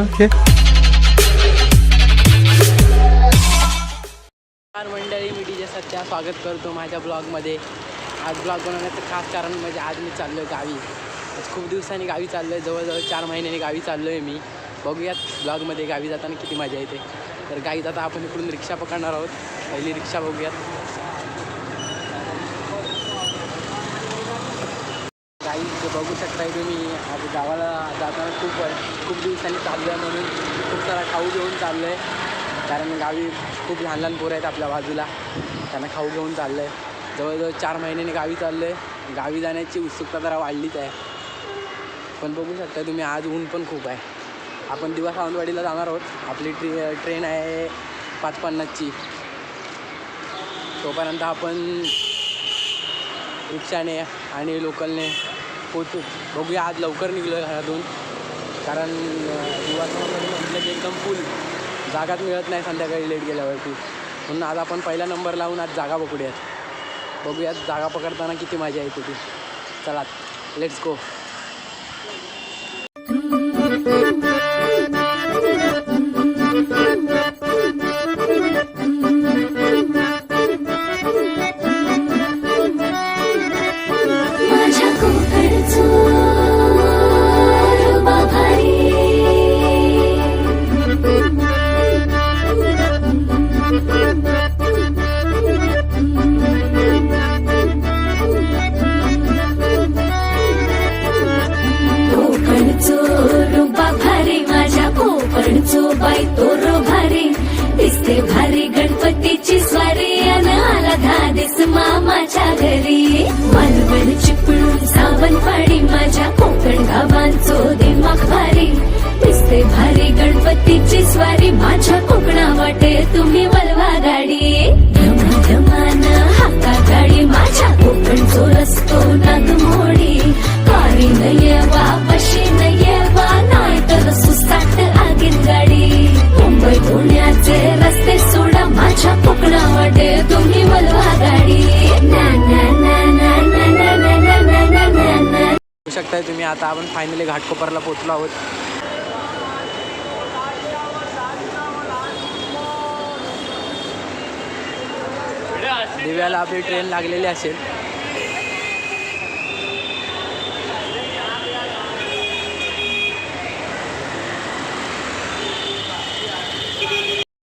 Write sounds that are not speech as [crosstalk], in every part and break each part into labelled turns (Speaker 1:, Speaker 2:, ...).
Speaker 1: Okay.
Speaker 2: मंडळी मी DJ सध्या स्वागत करतो माझ्या ब्लॉगमध्ये. आज ब्लॉग बनवण्याचं खास कारण म्हणजे आज मी चाललो आहे गावी. आज खूप दिवसांनी गावी चाललो आहे जवळजवळ चार महिन्यांनी गावी चाललो आहे मी. बघूयात ब्लॉगमध्ये गावी जाताना किती मजा येते. तर गावी जाता आपण इकडून रिक्षा पकडणार आहोत. पहिली रिक्षा बघूयात गावी जे बघू शकताय तुम्ही आज गावाला जाताना खूप खूप दिवसांनी चाललो आहे म्हणून खूप सारा खाऊ घेऊन चाललो आहे कारण गावी खूप लहान लहान पोरं आहेत आपल्या बाजूला. त्यांना खाऊ घेऊन चाललं आहे जवळजवळ चार महिन्याने गावी चाललं आहे गावी जाण्याची उत्सुकता जरा वाढलीच आहे. पण बघू शकता तुम्ही आज ऊन पण खूप आहे. आपण दिवा सावंतवाडीला जाणार आहोत. आपली ट्रे ट्रेन आहे पाच पन्नासची. तोपर्यंत आपण रिक्षाने आणि लोकलने पोचू बघूया आज लवकर निघलो आहे घरातून. कारण अं, म्हटलं की एकदम फुल जागाच मिळत नाही संध्याकाळी लेट गेल्यावरती. म्हणून आज आपण पहिला नंबर लावून आज जागा पकडूयात. बघूयात जागा पकडताना किती मजा येते ती. चला लेट्स गो
Speaker 3: स्वारी दिसते भारी गणपतीची स्वारी माझ्या कोकणा वाटे. तुम्ही वलवा गाडी.
Speaker 2: आता आपण फायनली घाटकोपरला पोचलो आहोत. दिव्याला आपली ट्रेन लागलेली असेल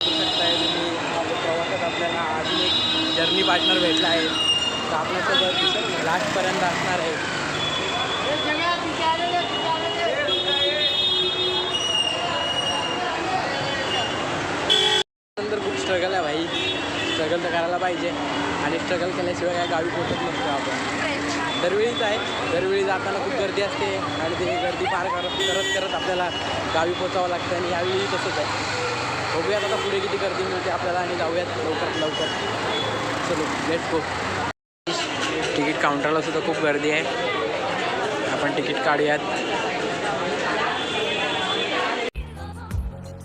Speaker 2: बघू शकताय तुम्ही आपल्या प्रवासात आपल्याला अजून एक जर्नी पार्टनर भेटला आहे तर आपल्यासोबत लास्टपर्यंत असणार आहे नंतर खूप स्ट्रगल आहे भाई स्ट्रगल तर करायला पाहिजे. आणि स्ट्रगल केल्याशिवाय काय गावी पोचत नसतो आपण. दरवेळीच आहे. दरवेळी जाताना खूप गर्दी असते. आणि ते गर्दी पार करत करत करत आपल्याला गावी पोचावं लागतं. आणि यावेळी तसंच आहे. बघूयात आता पुढे किती गर्दी मिळते आपल्याला आणि जाऊयात लवकरात लवकर. चलो लेट गो तिकीट काउंटरला सुद्धा खूप गर्दी आहे. आपण तिकीट काढूयात.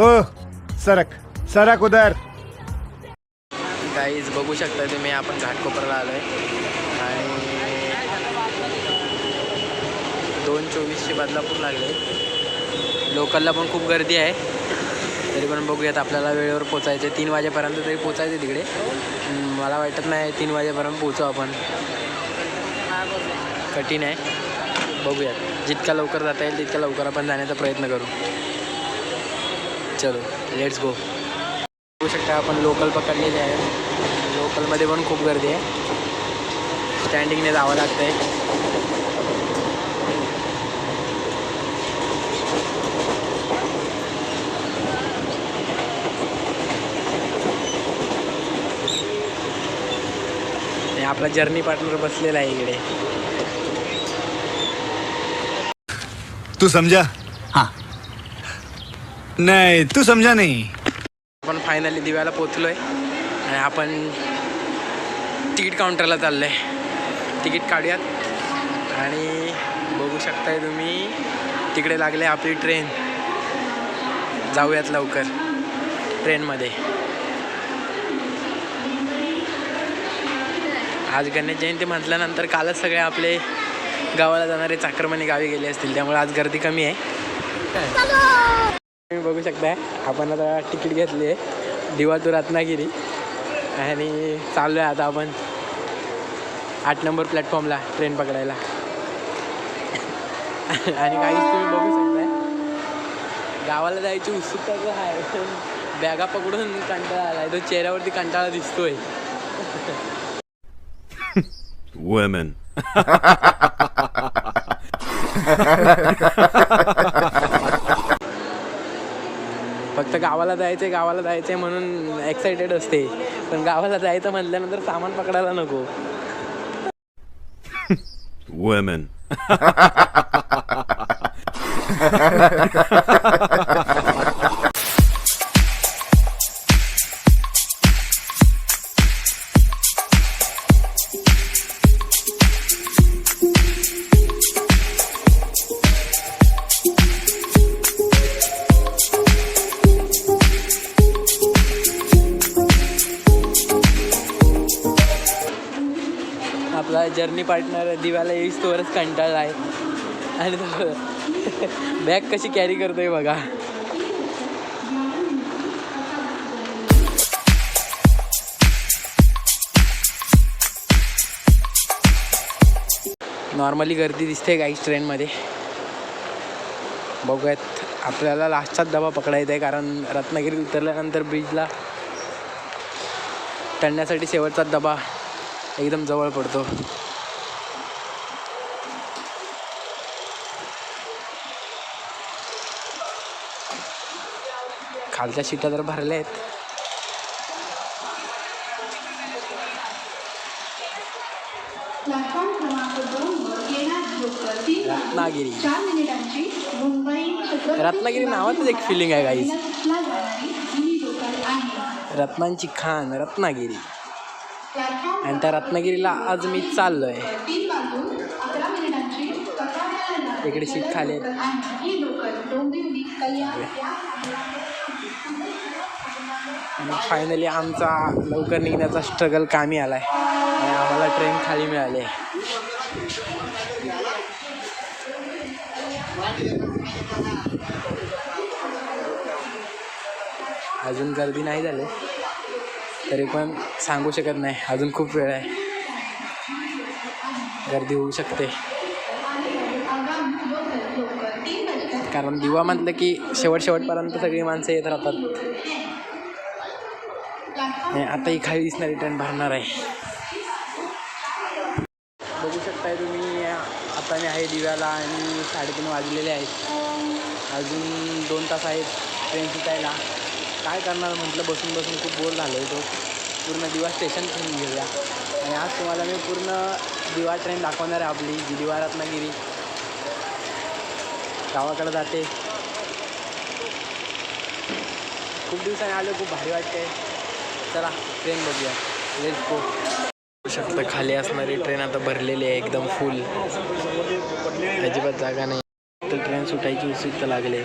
Speaker 1: ओ सरक. सरक उधर.
Speaker 2: गाईज बघू शकता तुम्ही आपण घाटकोपरला आलो आहे आणि दोन चोवीसशे बदलापूर लागले. लोकलला पण खूप गर्दी आहे. तरी पण बघूयात आपल्याला वेळेवर पोचायचं तीन वाजेपर्यंत तरी पोचायचं तिकडे. मला वाटत नाही तीन वाजेपर्यंत पोचू आपण. कठीण आहे. बघूयात. जितक्या लवकर जाता येईल तितक्या लवकर आपण जाण्याचा प्रयत्न करू. चलो लेट्स गो बघू शकता आपण लोकल पकडलेले आहे लोकलमध्ये पण खूप गर्दी आहे. स्टँडिंगने जावं लागतं आहे आपला जर्नी पार्टनर बसलेला आहे इकडे.
Speaker 1: तू समझा? हाँ. नहीं तू समझा नहीं.
Speaker 2: आपण फायनली दिव्याला पोचलो आहे आणि आपण तिकीट काउंटरला चाललो आहे तिकीट काढूयात. आणि बघू शकताय तुम्ही तिकडे लागले आपली ट्रेन जाऊयात लवकर ट्रेनमध्ये आज गणेश जयंती म्हटल्यानंतर कालच सगळे आपले गावाला जाणारे चाक्रमणी गावी गेले असतील त्यामुळे आज गर्दी कमी आहे. तुम्ही बघू शकताय आपण आता तिकीट घेतली आहे. दिवा टू रत्नागिरी. आणि चाललो आहे आता आपण आठ नंबर प्लॅटफॉर्मला ट्रेन पकडायला. आणि काहीच तुम्ही बघू शकताय गावाला जायची उत्सुकता तर आहे पण बॅगा पकडून कंटाळा आला आहे तो चेहऱ्यावरती कंटाळा दिसतोय.
Speaker 4: Women. [laughs]
Speaker 2: फक्त गावाला जायचंय गावाला जायचंय म्हणून एक्साइटेड असते पण गावाला जायचं म्हटल्यानंतर सामान पकडायला नको
Speaker 4: Women. [laughs]
Speaker 2: आपला जर्नी पार्टनर दिव्याला येईस तोवरच कंटाळला आहे. आणि तो बॅग कशी कॅरी करतोय बघा. नॉर्मली गर्दी दिसते काहीच ट्रेनमध्ये बघूयात आपल्याला लास्टचाच डबा पकडायचा आहे कारण रत्नागिरी उतरल्यानंतर ब्रिजला टळण्यासाठी शेवटचा डबा एकदम जवळ पडतो. खालच्या सीटा तर भरल्या आहेत. रत्नागिरी. रत्नागिरी नावातच एक फिलिंग आहे
Speaker 5: आहे.
Speaker 2: रत्नांची खान रत्नागिरी. आणि त्या रत्नागिरीला आज मी
Speaker 5: मिनिटांची कसाऱ्याला
Speaker 2: इकडे सीट खाली.
Speaker 5: आहे
Speaker 2: आणि फायनली आमचा लवकर निघण्याचा स्ट्रगल कामी आलाय. आणि आम्हाला ट्रेन खाली मिळाली अजून गर्दी नाही झाली. तरी पण सांगू शकत नाही. अजून खूप वेळ आहे. गर्दी होऊ शकते. कारण दिवा म्हटलं की शेवट शेवटपर्यंत सगळी माणसं येत राहतात. आता ही खाली दिसणारी रिटर्न भरणार आहे. बघू शकताय तुम्ही आता मी आहे दिव्याला आणि साडेतीन वाजलेले आहेत. अजून दोन तास आहेत ट्रेन सुटायला. काय करणार म्हटलं बसून बसून खूप बोर झालो आहे तो. पूर्ण दिवा स्टेशन फिरून घेऊया. आणि आज तुम्हाला मी पूर्ण दिवा ट्रेन दाखवणार आहे आपली जी दिवा रत्नागिरी गावाकडे जाते. खूप दिवसांनी आलो खूप भारी वाटते चला ट्रेन बघूया. लेट्स गो शकतं खाली असणारी ट्रेन आता भरलेली आहे एकदम फुल अजिबात जागा नाही. तर ट्रेन सुटायची उत्सुकता लागली.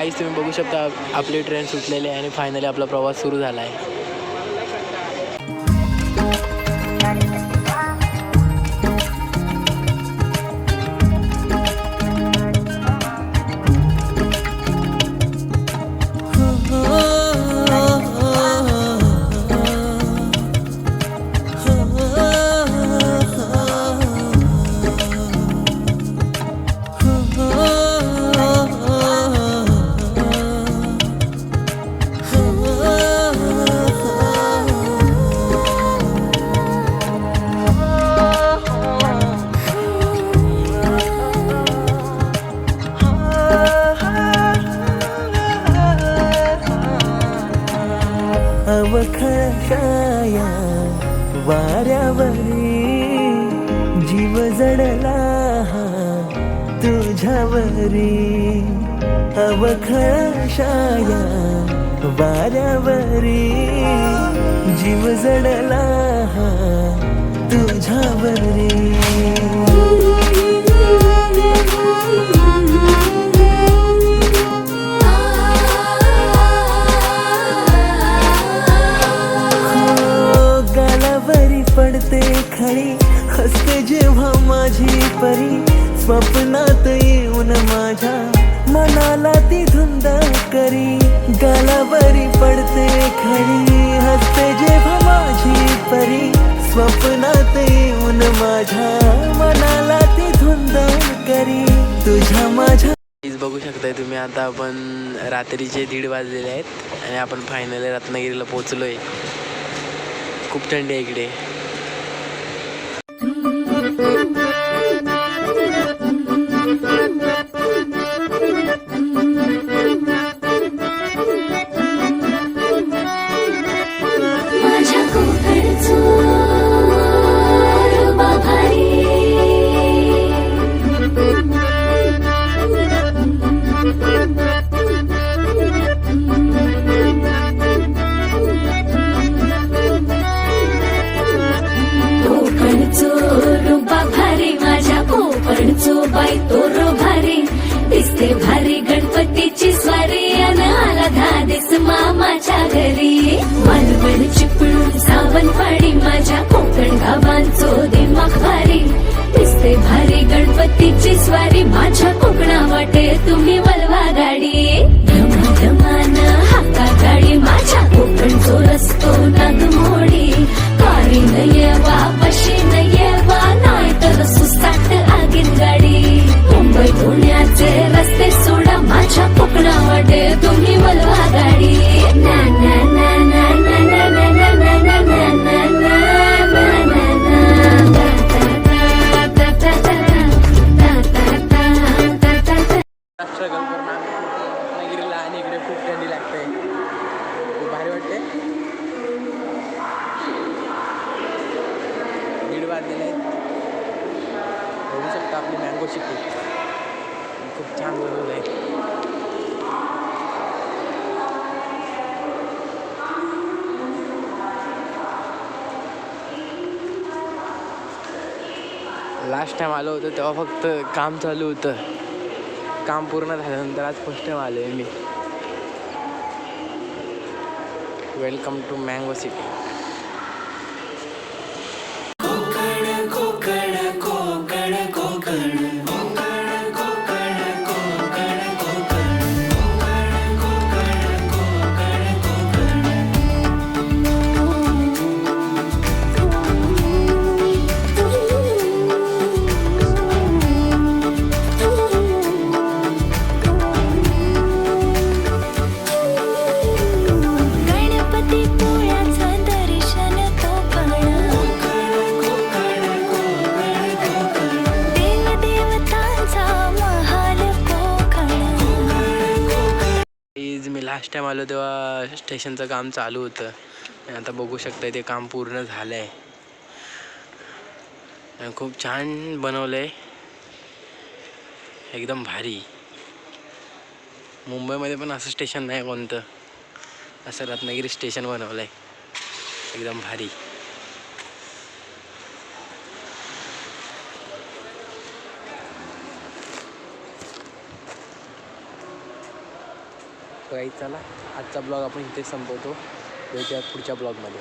Speaker 2: गाईस तुम्ही बघू शकता आपली ट्रेन सुटलेली आहे आणि फायनली आपला प्रवास सुरू झाला आहे.
Speaker 6: वाऱ्यावरी अवखळाया वाऱ्यावरी जीव जडला हा तुझ्यावरी. करते खळी हसते जेव्हा माझी
Speaker 3: परी.
Speaker 6: स्वप्नात येऊन माझ्या मनाला ती धुंद करी. गालावरी पडते खळी हसते जेव्हा माझी परी. स्वप्नात येऊन माझ्या मनाला ती धुंद करी. तुझ्या माझ्या
Speaker 2: बघू शकताय तुम्ही आता आपण रात्रीचे दीड वाजलेले आहेत आणि आपण फायनली रत्नागिरीला पोहोचलोय. खूप थंडी आहे इकडे.
Speaker 3: माझ्या कोकणा वाटे तुम्ही वलवा गाडी. धमा हाका गाडी माझ्या कोकण जो रस्तो नागमोडी कारी येवा पशी येवा नाही तर सुसाट आगीन गाडी. मुंबई पुण्याचे रस्ते सोडा माझ्या कोकणा वाटे तुम्ही
Speaker 2: लास्ट टाइम आलो होतो तेव्हा फक्त काम चालू होतं. काम पूर्ण झाल्यानंतर आज फर्स्ट टाइम आलो आहे मी. वेलकम टू मँगो सिटी मी लास्ट टाईम आलो तेव्हा स्टेशनचं काम चालू होतं. आणि आता बघू शकता ते काम पूर्ण झालं आहे खूप छान बनवलं आहे एकदम भारी. मुंबईमध्ये पण असं स्टेशन नाही कोणतं. असं रत्नागिरी स्टेशन बनवलं आहे एकदम भारी. काही चला आजचा ब्लॉग आपण इथे संपवतो. भेटूया पुढच्या ब्लॉगमध्ये